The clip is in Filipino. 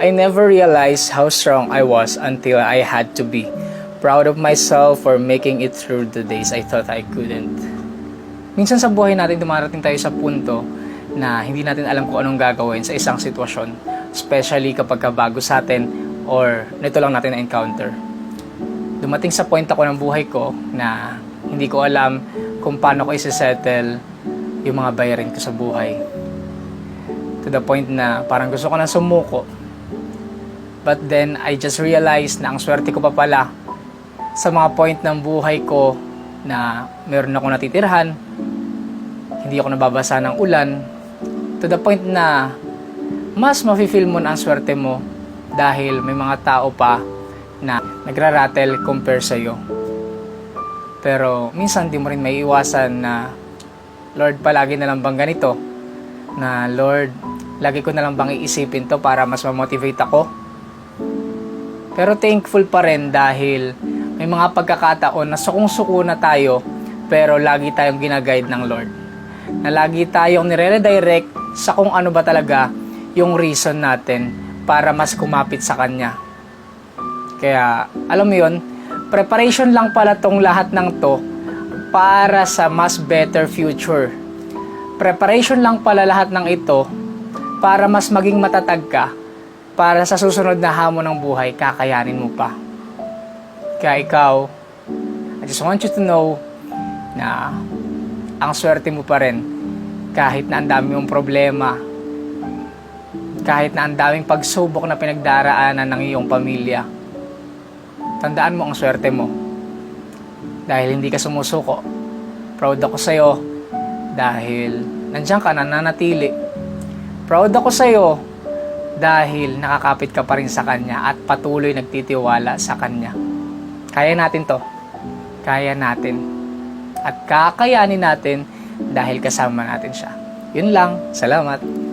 I never realized how strong I was until I had to be. Proud of myself for making it through the days I thought I couldn't. Minsan sa buhay natin dumarating tayo sa punto na hindi natin alam kung anong gagawin sa isang sitwasyon. Especially kapag bago sa atin or nito lang natin na-encounter. Dumating sa point ako ng buhay ko na hindi ko alam kung paano ko isi-settle yung mga bayarin ko sa buhay. To the point na parang gusto ko na sumuko. But then, I just realized na ang swerte ko pa pala sa mga point ng buhay ko na meron ako natitirhan, hindi ako nababasa ng ulan, to the point na mas mafe-feel mo na ang swerte mo dahil may mga tao pa na nagraratel compare sa'yo. Pero minsan di mo rin may iwasan na Lord, palagi na lang bang ganito? Na Lord, lagi ko na lang bang iisipin to para mas ma-motivate ako? Pero thankful pa rin dahil may mga pagkakataon na sukong-suko na tayo pero lagi tayong ginaguide ng Lord. Na lagi tayong nire-redirect sa kung ano ba talaga yung reason natin para mas kumapit sa Kanya. Kaya, alam mo yon preparation lang pala tong lahat ng to para sa mas better future. Preparation lang pala lahat ng ito para mas maging matatag ka para sa susunod na hamon ng buhay, kakayanin mo pa. Kaya ikaw, I just want you to know na ang swerte mo pa rin kahit na ang dami mong problema, kahit na ang daming pagsubok na pinagdaraanan ng iyong pamilya. Tandaan mo ang swerte mo dahil hindi ka sumusuko. Proud ako sa'yo dahil nandiyan ka nananatili. Proud ako sa'yo dahil nakakapit ka pa rin sa Kanya at patuloy nagtitiwala sa Kanya. Kaya natin to. Kaya natin. At kakayanin natin dahil kasama natin siya. Yun lang. Salamat.